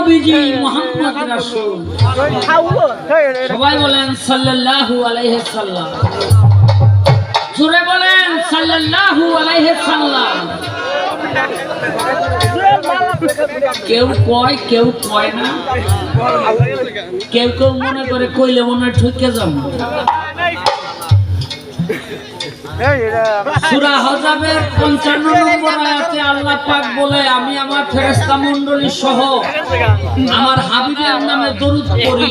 নবীজি রাসূল। সবাই বলেন সাল্লাল্লাহু আলাইহি সাল্লাম। জোরে বলেন সাল্লাল্লাহু আলাইহি সাল্লাম। কেউ কয় কেউ কয় না। কেউ কেউ মনে করে কইলে মনে ঠকে যাব। সূরা হজাবের 55 নম্বর আয়াতে আল্লাহ পাক বলে, আমি আমার সহ আমার হাবিবের নামে দরুদ পড়ি।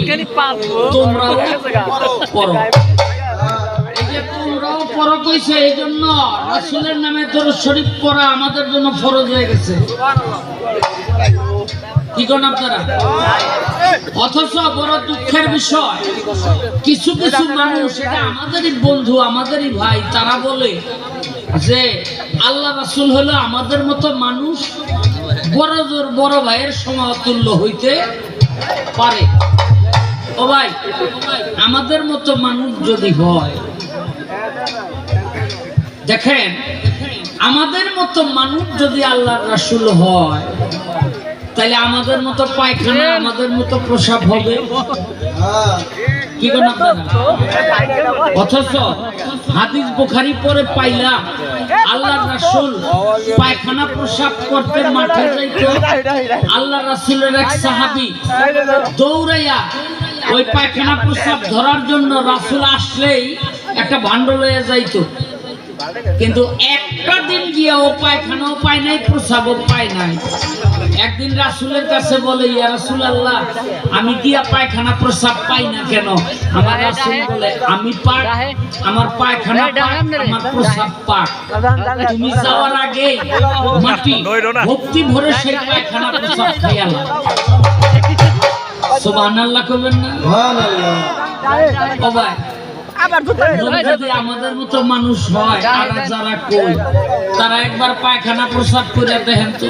শরীফ আমাদের জন্য ফরজ হয়ে গেছে। আপনারা অথচ বড় দুঃখের বিষয়, কিছু কিছু মানুষ, এটা আমাদেরই বন্ধু, আমাদেরই ভাই, তারা বলে যে আল্লাহ রাসুল হলো আমাদের মতো মানুষ বড় বড় ভাইয়ের সমতুল্য হইতে পারে। ও ভাই, আমাদের মতো মানুষ যদি হয়, দেখেন, আমাদের মতো মানুষ যদি আল্লাহর রাসুল হয় তাহলে আমাদের মতো পায়খানা আমাদের মতো প্রসাব হবে? কি অথচ হাদিস বুখারি পরে পাইলা আল্লাহ রাসুল পায়খানা প্রসাব করতে মাঠে যাইতো আল্লাহ রাসূলের এক সাহাবী দৌড়াইয়া ওই পায়খানা প্রসাব ধরার জন্য রাসুল আসলেই একটা ভাণ্ড লয়ে যাইতো। কিন্তু একটা দিন গিয়ে ও পায়খানাও পায় নাই প্রসাবও পায় নাই। একদিন রাসুলের কাছে বলে ইয়া রাসুল আল্লাহ আমি দিয়া পায়খানা প্রসাব পাই না কেন? আমার রাসুল বলে আমি পাক আমার পায়খানা পাক আমার প্রসাব পাক। তুমি যাওয়ার আগে মাটি ভক্তি ভরে সেই পায়খানা প্রসাব খাইয়ালা। সুবহানাল্লাহ কইবেন না? ও ভাই যদি আমাদের মতো মানুষ হয়। তারা যারা কই তারা একবার পায়খানা প্রসাদ করে দেখেন তো।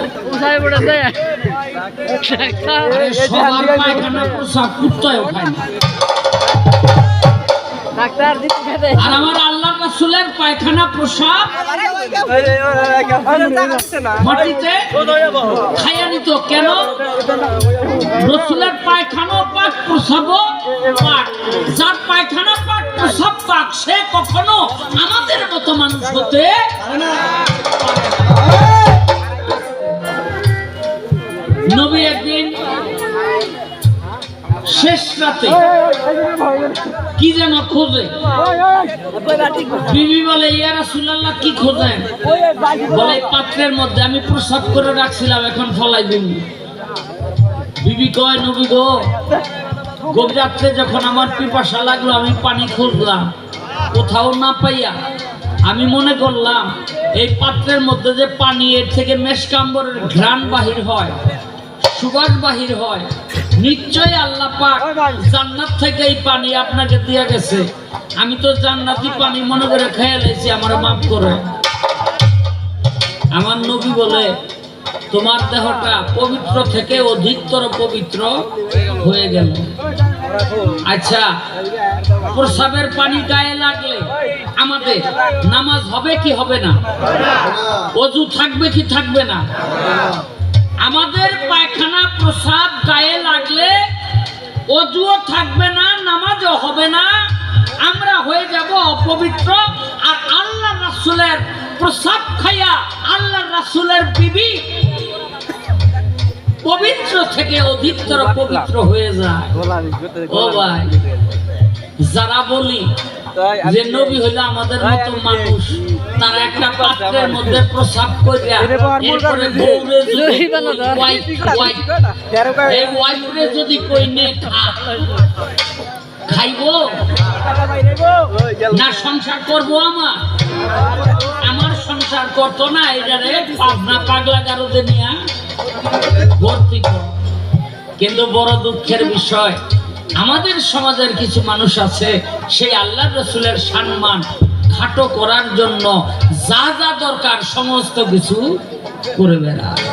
সবার পায়খানা প্রসাদ কুত্তায় খায় না। আর আমার আল্লাহ রাসূলের পায়খানা প্রসাব মাটিতে খাইয়া নিত। কেন? রসুলের পায়খানা পাক প্রসাব পাক। যার পায়খানা পাক, প্রসাব পাক, সে কখনো আমাদের মতো মানুষ হতে নবী একদিন শেষ রাতে কি যেন খোঁজে? বিবি বলে ইয়া রাসূলুল্লাহ কি খোঁজেন? বলে পাত্রের মধ্যে আমি প্রসাব করে রাখছিলাম এখন ফলাই দিন। বিবি কয় নবী গো গভীর রাত্রে যখন আমার পিপাসা লাগল আমি পানি খুঁজলাম। কোথাও না পাইয়া আমি মনে করলাম এই পাত্রের মধ্যে যে পানি এর থেকে মেশকাম্বরের ঘ্রাণ বাহির হয় সুবাস বাহির হয় নিশ্চয়ই আল্লাহ পাক জান্নাত থেকে এই পানি আপনাকে দিয়ে গেছে। আমি তো জান্নাতি পানি মনে করে খেয়ে লেছি আমার মাফ করে। আমার নবী বলে তোমার দেহটা পবিত্র থেকে অধিকতর পবিত্র হয়ে গেল। আচ্ছা প্রসাবের পানি গায়ে লাগলে আমাদের নামাজ হবে কি হবে না? অজু থাকবে কি থাকবে না? আমাদের পায়খানা প্রসাদ গায়ে লাগলে অজুও থাকবে না নামাজও হবে না। আমরা হয়ে যাব অপবিত্র। আর আল্লাহ রাসূলের প্রসাদ খাইয়া আল্লাহ রাসুলের বিবি পবিত্র থেকে অধিকতর পবিত্র হয়ে যায়। ও ভাই যারা বলি যে নবী হইল আমাদের মতো মানুষ তারা একটা পাত্রের মধ্যে প্রসাব করিয়া এরপরে বউরে যদি ওয়াইফ ওয়াইফ এই ওয়াইফরে যদি কই নে খা। খাইবো? না সংসার করব আমার? আমার সংসার করতো না এটারে পাবনা পাগলা গারদে নিয়া। ভর্তি কর। কিন্তু বড় দুঃখের বিষয় আমাদের সমাজের কিছু মানুষ আছে, সেই আল্লাহ রসুলের সম্মান খাটো করার জন্য যা যা দরকার সমস্ত কিছু করে বেড়ায়।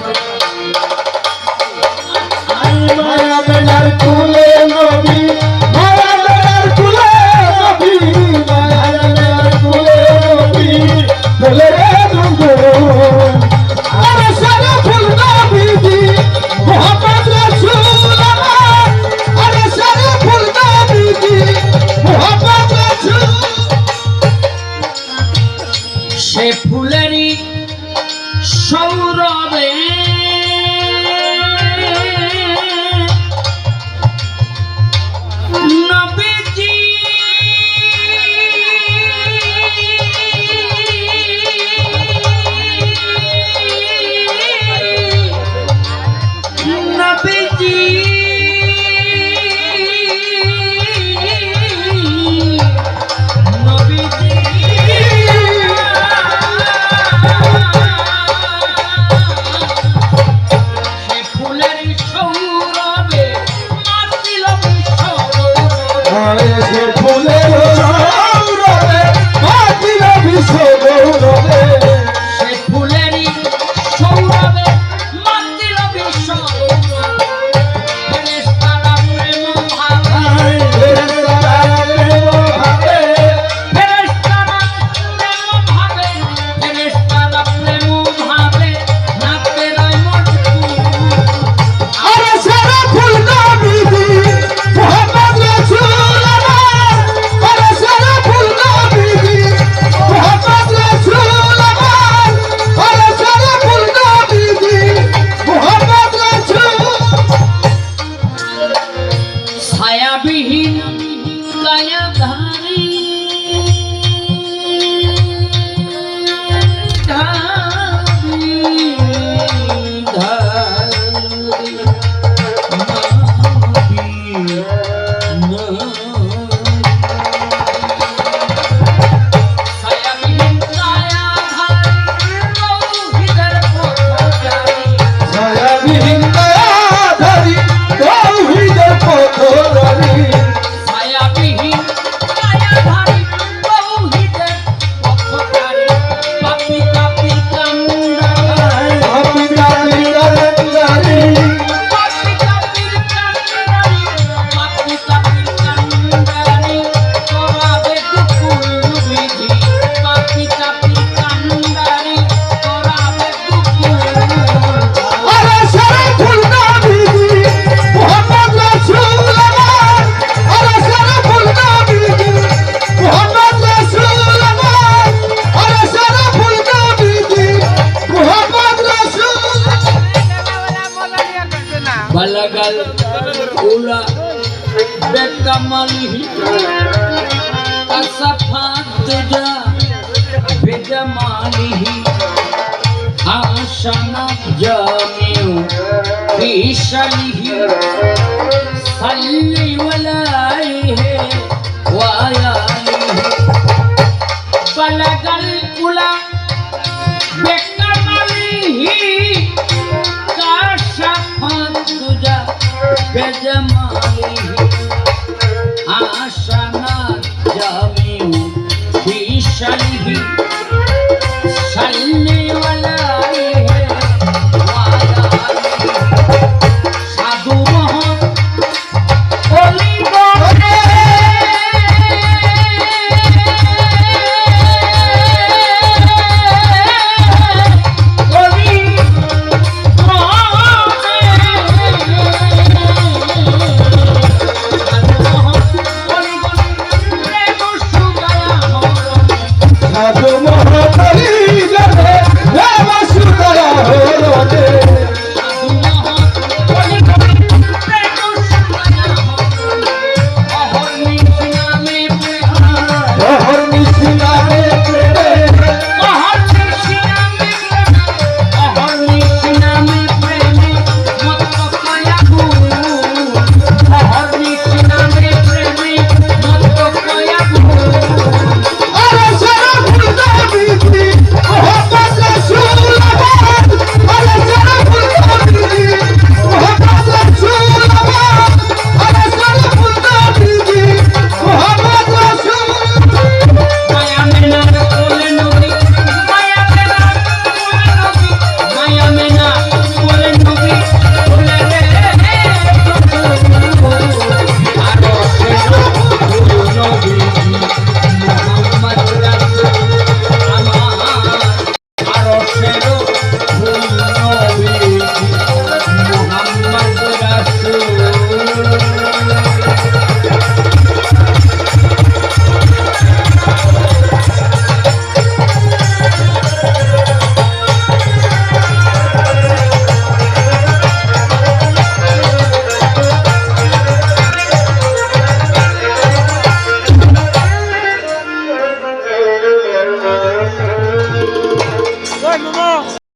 নবী जमानिः आशनजमिव ईशनिः सल्लिवलायिः